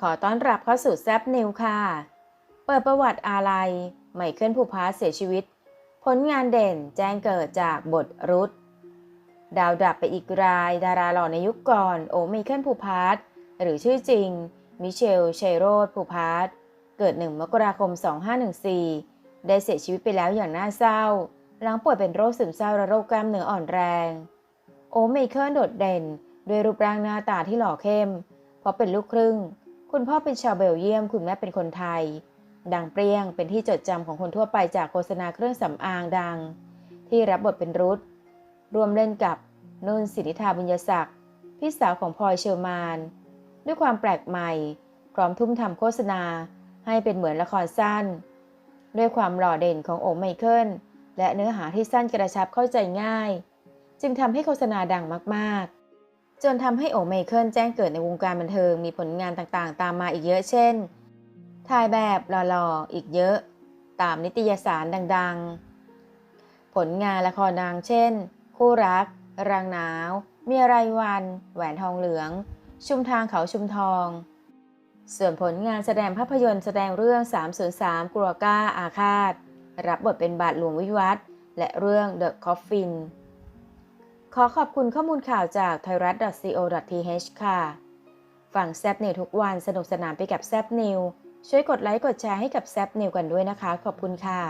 ขอต้อนรับเข้าสู่แซบนิวค่ะ เปิดประวัติอาลัยไมเคิลภูพาสเสียชีวิต ผลงานเด่นแจ้งเกิดจากบทรุธดาวดับไปอีกรายดาราหล่อในยุคก่อน โอไมเคิลภูพาสหรือชื่อจริง มิเชลเชโรดภูพาสเกิด 1 มกราคม 2514 ได้เสียชีวิตไปแล้วอย่างน่าเศร้า หลังป่วยเป็นโรคซึมเศร้าและโรคกล้ามเนื้ออ่อนแรง โอไมเคิลโดดเด่น ด้วยรูปร่างหน้าตาที่หล่อเข้ม เพราะเป็นลูกครึ่ง คุณพ่อเป็นชาวเบลเยียม คุณแม่เป็นคนไทย ดังเปรี้ยงเป็นที่จดจำของคนทั่วไปจากโฆษณาเครื่องสำอางดัง ที่รับบทเป็นรุธรวมเล่นกับนุ่นสิริธาบุญยศักดิ์พี่สาวของพลอยเชอร์มาน ด้วยความแปลกใหม่ พร้อมทุ่มทำโฆษณาให้เป็นเหมือนละครสั้น ด้วยความหล่อเด่นของโอไมเคิลและเนื้อหาที่สั้นกระชับเข้าใจง่าย จึงทำให้โฆษณาดังมากๆ จนทำให้โอไมเคิลแจ้งเกิดในวงการบันเทิงมีผลงานต่างๆ ตามมาอีกเยอะเช่น ถ่ายแบบหล่อๆ อีกเยอะ ตามนิตยสารดังๆ ผลงานละครดังเช่น คู่รัก รังหนาว เมียรวัน แหวนทองเหลือง ชุมทางเขาชุมทอง ส่วนผลงานแสดงภาพยนตร์แสดงเรื่อง 303กลัวก้าอาฆาต รับบทเป็นบาทหลวงวิวัฒและเรื่อง The Coffin ขอขอบคุณข้อมูลข่าวจากไทยรัฐ .co.th ค่ะ ฟังแซบนิวทุกวันสนุกสนานไปกับแซบนิว ช่วยกดไลค์กดแชร์ให้กับแซบนิวกันด้วยนะคะ ขอบคุณค่ะ